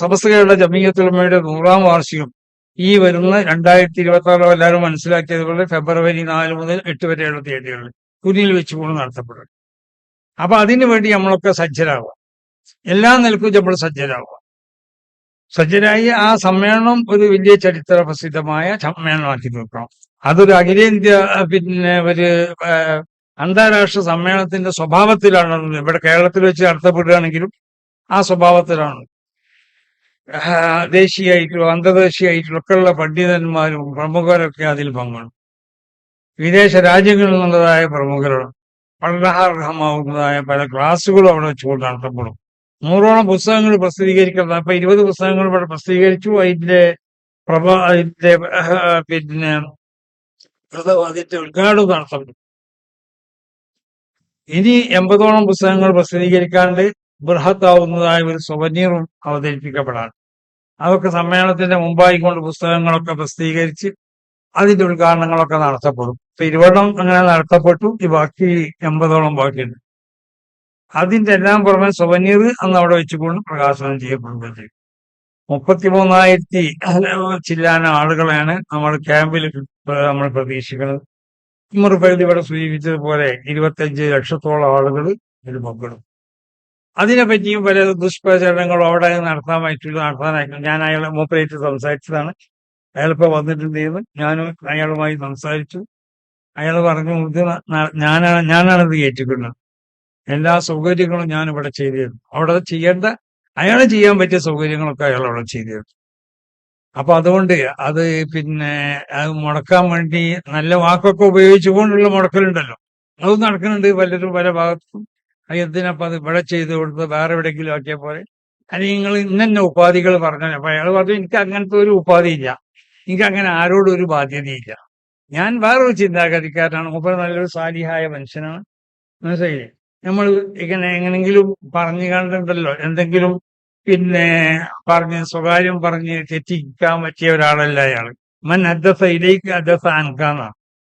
സമസ്ത കേരള ജമീയത്തുലമയുടെ നൂറാം വാർഷികം ഈ വരുന്ന രണ്ടായിരത്തി ഇരുപത്തി എല്ലാവരും മനസ്സിലാക്കിയതുപോലെ ഫെബ്രുവരി നാല് മുതൽ എട്ട് വരെയുള്ള തീയതികളിൽ കുനിയിൽ വെച്ചുകൊണ്ട് നടത്തപ്പെടും. അപ്പൊ അതിനു വേണ്ടി നമ്മളൊക്കെ സജ്ജരാകുക എല്ലാ നിലക്കും നമ്മൾ സജ്ജരാകുക സജ്ജരായി ആ സമ്മേളനം ഒരു വലിയ ചരിത്ര പ്രസിദ്ധമായ സമ്മേളനമാക്കി തീർക്കണം. അതൊരു അഖിലേന്ത്യ പിന്നെ ഒരു അന്താരാഷ്ട്ര സമ്മേളനത്തിന്റെ സ്വഭാവത്തിലാണ് ഇവിടെ കേരളത്തിൽ വെച്ച് നടത്തപ്പെടുകയാണെങ്കിലും ആ സ്വഭാവത്തിലാണ്. ആഹ്, അന്തർദേശീയമായിട്ടുള്ള ഒക്കെയുള്ള പണ്ഡിതന്മാരും പ്രമുഖരൊക്കെ അതിൽ പങ്കുണ്ട് വിദേശ രാജ്യങ്ങളിൽ നിന്നുള്ളതായ പ്രമുഖരും പഠനാർഹമാവുന്നതായ പല ക്ലാസ്സുകളും അവിടെ വെച്ചുകൊണ്ട് നടത്തപ്പെടും. നൂറോളം പുസ്തകങ്ങൾ പ്രസിദ്ധീകരിക്കുന്നത് അപ്പൊ ഇരുപത് പുസ്തകങ്ങൾ ഇവിടെ പ്രസിദ്ധീകരിച്ചു. അതിന്റെ പ്രഭ അതിന്റെ പിന്നെ അത് അതിന്റെ ഉദ്ഘാടനം നടത്തപ്പെടും. ഇനി എൺപതോളം പുസ്തകങ്ങൾ പ്രസിദ്ധീകരിക്കാണ്ട് ബൃഹത്താവുന്നതായ ഒരു സുവനീറും അവതരിപ്പിക്കപ്പെടാൻ അതൊക്കെ സമ്മേളനത്തിന്റെ മുമ്പായി കൊണ്ട് പുസ്തകങ്ങളൊക്കെ പ്രസിദ്ധീകരിച്ച് അതിന്റെ ഉദ്ഘാടനങ്ങളൊക്കെ നടത്തപ്പെടും. ഇപ്പൊ ഇരുപതെണ്ണം അങ്ങനെ നടത്തപ്പെട്ടു. ഈ ബാക്കി എൺപതോളം ബാക്കിയുണ്ട് അതിന്റെ എല്ലാം പുറമെ സുവനീർ അന്ന് അവിടെ വെച്ചുകൊണ്ട് പ്രകാശനം ചെയ്യപ്പെടുകയും ചെയ്യും മുപ്പത്തിമൂന്നായിരത്തി ചില്ലാന ആളുകളെയാണ് നമ്മൾ ക്യാമ്പിൽ നമ്മൾ പ്രതീക്ഷിക്കുന്നത്. ഉമ്മർഫൈദ് ഇവിടെ സൂചിപ്പിച്ചതുപോലെ ഇരുപത്തഞ്ച് ലക്ഷത്തോളം ആളുകൾ ഇതിൽ പങ്കെടുക്കും അതിനെ പറ്റിയും പല ദുഷ്പ്രചരണങ്ങളും അവിടെ നടത്താൻ പറ്റില്ല ഞാൻ അയാളെ മൂപ്പരേറ്റ് സംസാരിച്ചതാണ്. അയാളിപ്പോ വന്നിട്ടുണ്ടെന്ന് ഞാനും അയാളുമായി സംസാരിച്ചു. അയാൾ പറഞ്ഞു ഇത് ഞാനാണ് ഞാനാണ് ഇത് എല്ലാ സൗകര്യങ്ങളും ഞാൻ ഇവിടെ ചെയ്തു തരും അവിടെ ചെയ്യേണ്ട അയാൾ ചെയ്യാൻ പറ്റിയ സൗകര്യങ്ങളൊക്കെ അയാൾ അവിടെ ചെയ്തു തരും അപ്പൊ അതുകൊണ്ട് അത് പിന്നെ അത് മുടക്കാൻ വേണ്ടി നല്ല വാക്കൊക്കെ ഉപയോഗിച്ചുകൊണ്ടുള്ള മുടക്കലുണ്ടല്ലോ. അതും നടക്കുന്നുണ്ട് പലരും പല ഭാഗത്തും. എന്തിനപ്പൊ അത് ഇവിടെ ചെയ്ത് കൊടുത്ത് വേറെ എവിടെയെങ്കിലും ആക്കിയ പോലെ അല്ലെങ്കിൽ നിങ്ങൾ ഇന്നെ ഉപാധികൾ പറഞ്ഞു അപ്പൊ അയാൾ പറഞ്ഞു എനിക്ക് അങ്ങനത്തെ ഒരു ഉപാധി ഇല്ല. എനിക്ക് അങ്ങനെ ആരോടും ഒരു ബാധ്യതയില്ല ഞാൻ വേറൊരു ചിന്താഗതിക്കാരനാണ്. മൂപ്പർ നല്ലൊരു സാലിഹായ മനുഷ്യനാണ്. മനസ്സിലായില്ലേ? നമ്മൾ ഇങ്ങനെ എങ്ങനെങ്കിലും പറഞ്ഞു കണ്ടിട്ടുണ്ടല്ലോ. എന്തെങ്കിലും പിന്നെ പറഞ്ഞ് സ്വകാര്യം പറഞ്ഞ് തെറ്റിക്കാൻ പറ്റിയ ഒരാളല്ല അയാൾ മൻ അദ്ദസ ഇലേക്ക് അദ്ദസ അൻകാന്ന.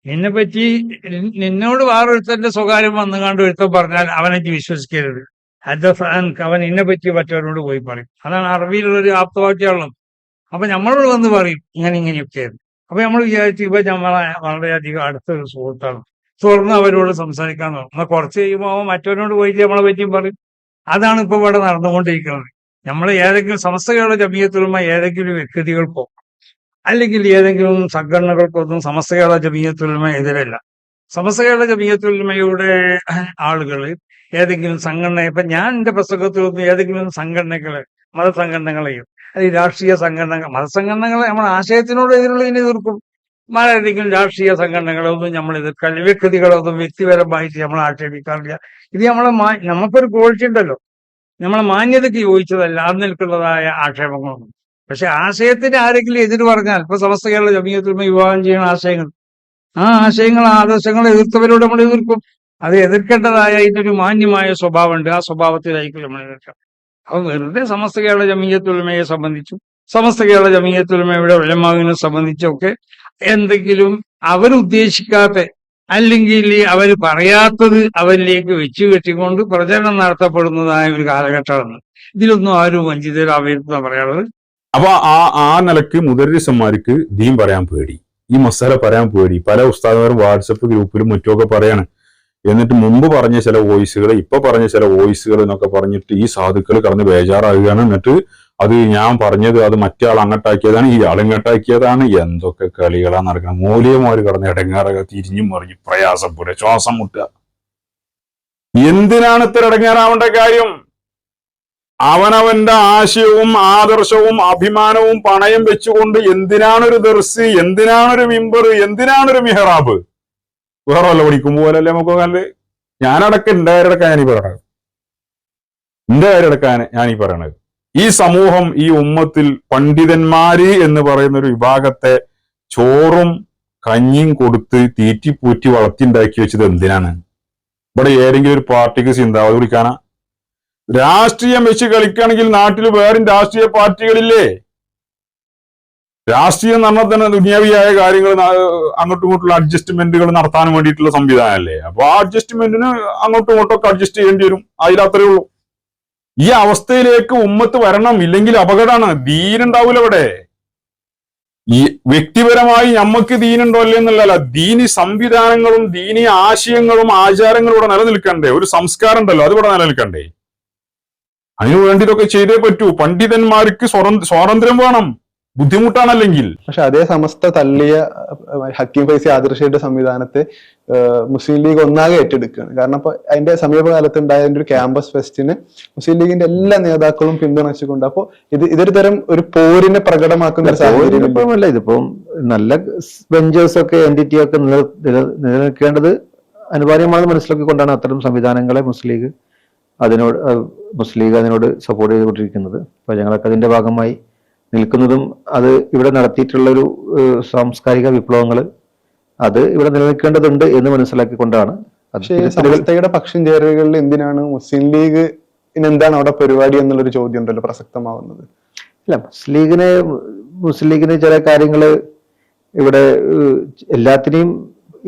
നിന്നെ പറ്റി നിന്നോട് വേറൊരുത്തന്റെ സ്വകാര്യം വന്നു കണ്ട് ഒരുത്തം പറഞ്ഞാൽ അവനെനിക്ക് വിശ്വസിക്കരുത്. അവൻ എന്നെ പറ്റി മറ്റവരോട് പോയി പറയും. അതാണ് അറബിയിലുള്ള ഒരു ആപ്തവാക്യമുള്ളത് അപ്പൊ നമ്മളോട് വന്ന് പറയും ഇങ്ങനെ ഇങ്ങനെയൊക്കെയായിരുന്നു. അപ്പൊ നമ്മൾ വിചാരിച്ചു ഇപ്പൊ നമ്മളെ വളരെയധികം അടുത്തൊരു സുഹൃത്താണ്. തുറന്ന് അവരോട് സംസാരിക്കാൻ തുടങ്ങും. എന്നാൽ കുറച്ച് കഴിയുമ്പോൾ അവൻ മറ്റവനോട് പോയിട്ട് നമ്മളെ പറ്റിയും പറയും. അതാണ് ഇപ്പൊ ഇവിടെ നടന്നുകൊണ്ടിരിക്കുന്നത്. നമ്മൾ ഏതെങ്കിലും സമസ്തകളുടെ ജമീയത്തിലുമായി ഏതെങ്കിലും വ്യക്തികൾക്കോ അല്ലെങ്കിൽ ഏതെങ്കിലും സംഘടനകൾക്കൊന്നും സമസ്തകളുടെ ജമീയത്തുലമ എതിരല്ല. സമസ്തകളുടെ ജമീയത്തുലമയുടെ ആളുകൾ ഏതെങ്കിലും സംഘടന ഇപ്പൊ ഞാൻ എന്റെ പുസ്തകത്തിലൊന്നും ഏതെങ്കിലും സംഘടനകളെ മതസംഘടനകളെയും അല്ലെങ്കിൽ രാഷ്ട്രീയ സംഘടനകൾ മതസംഘടനകളെ നമ്മുടെ ആശയത്തിനോട് എതിരുള്ളതിനെ എതിർക്കും. ഏതെങ്കിലും രാഷ്ട്രീയ സംഘടനകളൊന്നും നമ്മൾ എതിർക്കാൻ വ്യക്തികളൊന്നും വ്യക്തിപരമായിട്ട് നമ്മൾ ആക്ഷേപിക്കാറില്ല. ഇത് നമ്മളെ നമുക്കൊരു ക്വാളിറ്റി ഉണ്ടല്ലോ. നമ്മളെ മാന്യതയ്ക്ക് യോജിച്ചതല്ല അത് നിൽക്കുന്നതായ ആക്ഷേപങ്ങളൊന്നും. പക്ഷെ ആശയത്തിന് ആരെങ്കിലും എതിർ പറഞ്ഞാൽ ഇപ്പൊ സമസ്ത കേരള ജമീയത്തിൽ വിവാഹം ചെയ്യുന്ന ആശയങ്ങൾ ആ ആശയങ്ങൾ ആദർശങ്ങൾ എതിർത്തവരോട് നമ്മൾ എതിർക്കും. അത് എതിർക്കേണ്ടതായ ഇതിനൊരു മാന്യമായ സ്വഭാവമുണ്ട്. ആ സ്വഭാവത്തിലായിരിക്കും നമ്മൾ എതിർക്കാം അപ്പൊ വെറുതെ സമസ്ത കേരള ജമീയത്തുലമയെ സംബന്ധിച്ചും സമസ്ത കേരള ജമീയത്തുലമയുടെ ഉലമാവിനെ സംബന്ധിച്ചൊക്കെ എന്തെങ്കിലും അവരുദ്ദേശിക്കാത്ത അല്ലെങ്കിൽ അവർ പറയാത്തത് അവരിലേക്ക് വെച്ചു കെട്ടിക്കൊണ്ട് പ്രചരണം നടത്തപ്പെടുന്നതായ ഒരു കാലഘട്ടമാണ്. ഇതിലൊന്നും ആരും വഞ്ചിതരാവരുതെന്ന് പറയാനുള്ളത്. അപ്പൊ ആ ആ നിലയ്ക്ക് മുദരിസന്മാർക്ക് ദീൻ പറയാൻ പേടി. ഈ മസാല പറയാൻ പേടി. പല ഉസ്താദന്മാരും വാട്സപ്പ് ഗ്രൂപ്പിലും മറ്റുമൊക്കെ പറയാണ്. എന്നിട്ട് മുമ്പ് പറഞ്ഞ ചില വോയിസുകൾ ഇപ്പൊ പറഞ്ഞ ചില വോയിസുകൾ എന്നൊക്കെ പറഞ്ഞിട്ട് ഈ സാധുക്കൾ കടന്ന് ബേജാറാകുകയാണ് എന്നിട്ട് അത് ഞാൻ പറഞ്ഞത് അത് മറ്റേ ആൾ അങ്ങട്ടാക്കിയതാണ് ഈ ആൾ ഇങ്ങോട്ടാക്കിയതാണ്. എന്തൊക്കെ കളികളാ നടക്കണം. മൂല്യമാര് കടന്ന് ഇടങ്ങാറൊക്കെ തിരിഞ്ഞും മറിഞ്ഞ് പ്രയാസപ്പെടുക ശ്വാസം മുട്ടുക. എന്തിനാണ് ഇത്ര ഇടങ്ങാറാവേണ്ട കാര്യം? അവനവന്റെ ആശയവും ആദർശവും അഭിമാനവും പണയം വെച്ചുകൊണ്ട് എന്തിനാണൊരു ദർസ് എന്തിനാണൊരു മിമ്പർ എന്തിനാണൊരു മിഹറാബ്? വേറെ വല്ല പഠിക്കും പോലല്ലേ നമുക്ക് നല്ല ഞാനടക്കം എന്റെ കാര്യടക്കാൻ ഈ പറയണത്. എന്റെ കാര്യടക്കാൻ ഞാനീ പറയണത്. ഈ സമൂഹം ഈ ഉമ്മത്തിൽ പണ്ഡിതന്മാര് എന്ന് പറയുന്ന ഒരു വിഭാഗത്തെ ചോറും കഞ്ഞിയും കൊടുത്ത് തീറ്റിപ്പൂറ്റി വളർത്തിണ്ടാക്കി വെച്ചത് എന്തിനാണ്? ഇവിടെ ഏതെങ്കിലും ഒരു പാർട്ടിക്ക് ചിന്താവതി കുടിക്കാനാ രാഷ്ട്രീയം വെച്ച് കളിക്കുകയാണെങ്കിൽ നാട്ടിൽ വേറും രാഷ്ട്രീയ പാർട്ടികളില്ലേ? രാഷ്ട്രീയം എന്ന് തന്നെ ദുനിയാവിയായ കാര്യങ്ങൾ അങ്ങോട്ടും ഇങ്ങോട്ടുള്ള അഡ്ജസ്റ്റ്മെന്റുകൾ നടത്താൻ വേണ്ടിയിട്ടുള്ള സംവിധാനമല്ലേ? അപ്പൊ ആ അഡ്ജസ്റ്റ്മെന്റിന് അങ്ങോട്ടും അഡ്ജസ്റ്റ് ചെയ്യേണ്ടി വരും. അതിലത്രേ ഉള്ളൂ. ഈ അവസ്ഥയിലേക്ക് ഉമ്മത്ത് വരണം ഇല്ലെങ്കിൽ അപകടമാണ് ദീനുണ്ടാവൂല ഇവിടെ ഈ വ്യക്തിപരമായി നമുക്ക് ദീനുണ്ടോ അല്ലേ എന്നല്ല ദീനി സംവിധാനങ്ങളും ദീനി ആശയങ്ങളും ആചാരങ്ങളും ഇവിടെ നിലനിൽക്കണ്ടേ? ഒരു സംസ്കാരം ഉണ്ടല്ലോ അത് ഇവിടെ നിലനിൽക്കണ്ടേ? അതിനു വേണ്ടിയിട്ടൊക്കെ ചെയ്തേ പറ്റൂ. പണ്ഡിതന്മാർക്ക് സ്വതന്ത്ര- സ്വാതന്ത്ര്യം വേണം. ബുദ്ധിമുട്ടാണല്ലെങ്കിൽ. പക്ഷെ അതേ സമസ്ത തള്ളിയ ഹക്കീം ഫൈസി ആദർശയുടെ സംവിധാനത്തെ മുസ്ലിം ലീഗ് ഒന്നാകെ ഏറ്റെടുക്കുകയാണ്. കാരണം ഇപ്പൊ അതിന്റെ സമീപകാലത്ത് ഉണ്ടായ ഒരു ക്യാമ്പസ് ഫെസ്റ്റിന് മുസ്ലിം ലീഗിന്റെ എല്ലാ നേതാക്കളും പിന്തുണച്ചുകൊണ്ട് അപ്പോ ഇത് ഇതൊരു തരം ഒരു പോരിനെ പ്രകടമാക്കുന്ന ഒരു സാഹചര്യം ഇതിപ്പം നല്ല വെഞ്ചേഴ്സ് ഒക്കെ എന്റിറ്റി ഒക്കെ നില- നില- നിലനിൽക്കേണ്ടത് അനിവാര്യമാണെന്ന് മനസ്സിലാക്കിക്കൊണ്ടാണ് അത്തരം സംവിധാനങ്ങളെ മുസ്ലിം ലീഗ് അതിനോട് മുസ്ലിം ലീഗ് അതിനോട് സപ്പോർട്ട് ചെയ്തുകൊണ്ടിരിക്കുന്നത്. അപ്പോൾ ഞങ്ങളൊക്കെ അതിന്റെ ഭാഗമായി നിൽക്കുന്നതും അത് ഇവിടെ നടത്തിയിട്ടുള്ള ഒരു സാംസ്കാരിക വിപ്ലവങ്ങൾ അത് ഇവിടെ നിലനിൽക്കേണ്ടതുണ്ട് എന്ന് മനസ്സിലാക്കിക്കൊണ്ടാണ്. സമസ്തയുടെ പക്ഷം ചേരുവകളിൽ എന്തിനാണ് മുസ്ലിം ലീഗ് എന്താണ് അവിടെ പരിപാടി എന്നുള്ളൊരു ചോദ്യം ഉണ്ടല്ലോ പ്രസക്തമാവുന്നത്? അല്ല മുസ്ലിം ലീഗിന് മുസ്ലിം ലീഗിന് ചില കാര്യങ്ങൾ ഇവിടെ എല്ലാത്തിനെയും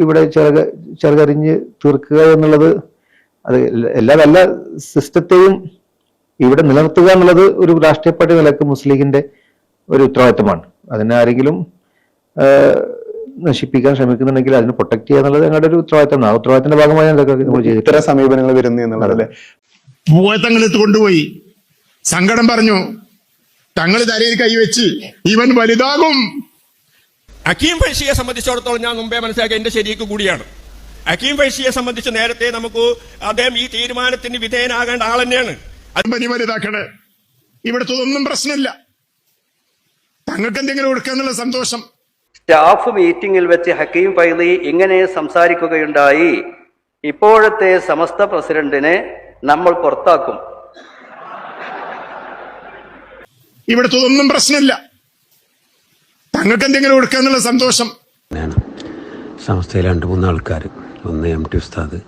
ഇവിടെ ചെറുക ചെറുകറിഞ്ഞ് തീർക്കുക എന്നുള്ളത് അത് എല്ലാ- എല്ലാ നല്ല സിസ്റ്റത്തെയും ഇവിടെ നിലനിർത്തുക എന്നുള്ളത് ഒരു രാഷ്ട്രീയ പാർട്ടി നിലയ്ക്ക് മുസ്ലിം ലീഗിന്റെ ഒരു ഉത്തരവാദിത്തമാണ്. അതിനെ ആരെങ്കിലും നശിപ്പിക്കാൻ ശ്രമിക്കുന്നുണ്ടെങ്കിൽ അതിനെ പ്രൊട്ടക്ട് ചെയ്യുക എന്നുള്ളത് ഞങ്ങളുടെ ഒരു ഉത്തരവാദിത്തമാണ്. ആ ഉത്തരവാദിത്തത്തിന്റെ ഭാഗമായി നമ്മൾ ചെയ്തു ഇത്തരം സമീപനങ്ങൾ വരുന്നു എന്നുള്ളത് അല്ലെ പൂവത്തങ്ങളെടുത്ത് കൊണ്ടുപോയി. സങ്കടം പറഞ്ഞു തങ്ങൾ തലയിൽ കൈവച്ച് ഇവൻ വലുതാകും. അക്കീം ഫൈഷിയെ സംബന്ധിച്ചിടത്തോളം ഞാൻ മുമ്പേ മനസ്സിലാക്കിയ എന്റെ ശരിക്ക് കൂടിയാണ്. അക്കീം വൈശിയെ സംബന്ധിച്ച് നേരത്തെ നമുക്ക് അദ്ദേഹം ഈ തീരുമാനത്തിന് വിധേയനാകേണ്ട ആൾ തന്നെയാണ്. അമ്പനി വലുതാക്കണേ ഇവിടുത്തെ ഒന്നും പ്രശ്നമില്ല. തങ്ങൾക്ക് എന്തെങ്കിലും കൊടുക്കാന്നുള്ള സന്തോഷം. സ്റ്റാഫ് മീറ്റിംഗിൽ വെച്ച് ഹക്കീം ഫൈലി ഇങ്ങനെ സംസാരിക്കുകയുണ്ടായി. ഇപ്പോഴത്തെ സമസ്ത പ്രസിഡന്റിനെ നമ്മൾ പുറത്താക്കും. ഇവിടുത്തെ ഒന്നും പ്രശ്നമില്ല. തങ്ങൾക്ക് എന്തെങ്കിലും കൊടുക്കാന്നുള്ള സന്തോഷം. സംസ്ഥയിൽ രണ്ട് മൂന്ന് ആൾക്കാർ ഒന്ന് എം ടി ഉസ്താദ്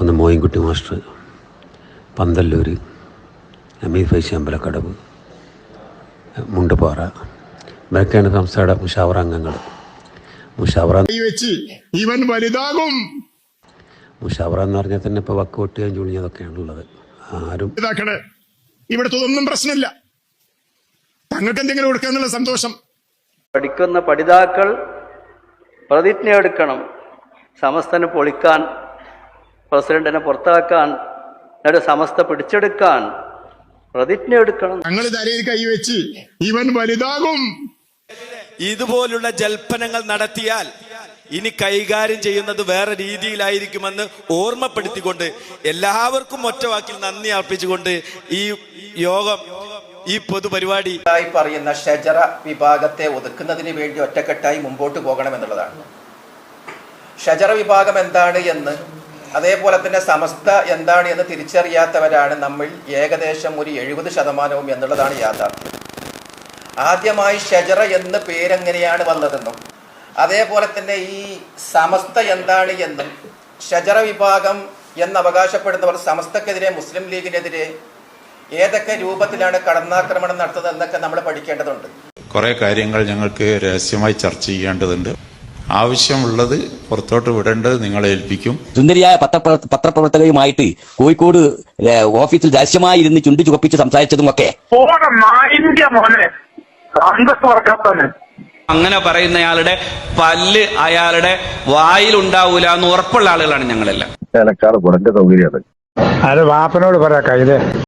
ഒന്ന് മോയിൻകുട്ടി മാസ്റ്റർ പന്തല്ലൂർ അമീർ ഫൈസി അമ്പലക്കടവ് മുണ്ടുപാറ ഇവരൊക്കെയാണ് സംസ്ഥയുടെ മുഷാവറ അംഗങ്ങൾ. മുഷാവറ ഇവൻ വലുതാകും. മുഷാവറ എന്ന് പറഞ്ഞാൽ തന്നെ ഇപ്പൊ വക്ക് പൊട്ടുകയും ചുളിഞ്ഞതൊക്കെയാണുള്ളത് ആരും ഇവിടുത്തെ ഒന്നും പ്രശ്നമില്ല. തങ്ങൾക്ക് എന്തെങ്കിലും കൊടുക്കാന്നുള്ള സന്തോഷം. പഠിക്കുന്ന പഠിതാക്കൾ പ്രതിജ്ഞ എടുക്കണം സമസ്തനെ പൊളിക്കാൻ പ്രസിഡന്റിനെ പുറത്താക്കാൻ എന്നിട്ട് സമസ്ത പിടിച്ചെടുക്കാൻ പ്രതിജ്ഞ എടുക്കണം. ഞങ്ങൾ തലയിൽ കൈവച്ച് ഇവൻ വലുതാകും. ഇതുപോലുള്ള ജൽപ്പനങ്ങൾ നടത്തിയാൽ ഇനി കൈകാര്യം ചെയ്യുന്നത് വേറെ രീതിയിലായിരിക്കുമെന്ന് ഓർമ്മപ്പെടുത്തിക്കൊണ്ട് എല്ലാവർക്കും ഒറ്റവാക്കിൽ നന്ദി അർപ്പിച്ചുകൊണ്ട് ഈ യോഗം ഈ പൊതുപരിപാടി പറയുന്ന ഷജറ വിഭാഗത്തെ ഒതുക്കുന്നതിന് വേണ്ടി ഒറ്റക്കെട്ടായി മുമ്പോട്ട് പോകണമെന്നുള്ളതാണ്. ഷജറ വിഭാഗം എന്താണ് എന്ന് അതേപോലെ തന്നെ സമസ്ത എന്താണ് എന്ന് തിരിച്ചറിയാത്തവരാണ് നമ്മൾ ഏകദേശം ഒരു എഴുപത് ശതമാനവും എന്നുള്ളതാണ് യാഥാർത്ഥ്യം. ആദ്യമായി ഷജറ എന്ന് പേരെങ്ങനെയാണ് വന്നതെന്നും അതേപോലെ തന്നെ ഈ സമസ്ത എന്താണ് എന്നും ഷജറ വിഭാഗം എന്ന് അവകാശപ്പെടുന്നവർ സമസ്തക്കെതിരെ മുസ്ലിം ലീഗിനെതിരെ ഏതൊക്കെ രൂപത്തിലാണ് കടന്നാക്രമണം നടത്തുന്നത് എന്നൊക്കെ നമ്മൾ പഠിക്കേണ്ടതുണ്ട്. കുറേ കാര്യങ്ങൾ ഞങ്ങൾക്ക് രഹസ്യമായി ചർച്ച ചെയ്യേണ്ടതുണ്ട്. ആവശ്യമുള്ളത് പുറത്തോട്ട് വിടേണ്ടത് നിങ്ങളെ ഏൽപ്പിക്കും. സുന്ദരിയായ പത്ര പത്രപ്രവർത്തകയുമായിട്ട് കോഴിക്കോട് ഓഫീസിൽ രഹസ്യമായി ഇരുന്ന് ചുണ്ടി ചുവപ്പിച്ച് സംസാരിച്ചതും ഒക്കെ. അങ്ങനെ പറയുന്നയാളുടെ പല്ല് അയാളുടെ വായിൽ ഉണ്ടാവൂല എന്ന് ഉറപ്പുള്ള ആളുകളാണ് ഞങ്ങളെല്ലാം. വാപ്പനോട് പറയാ കൈതേ.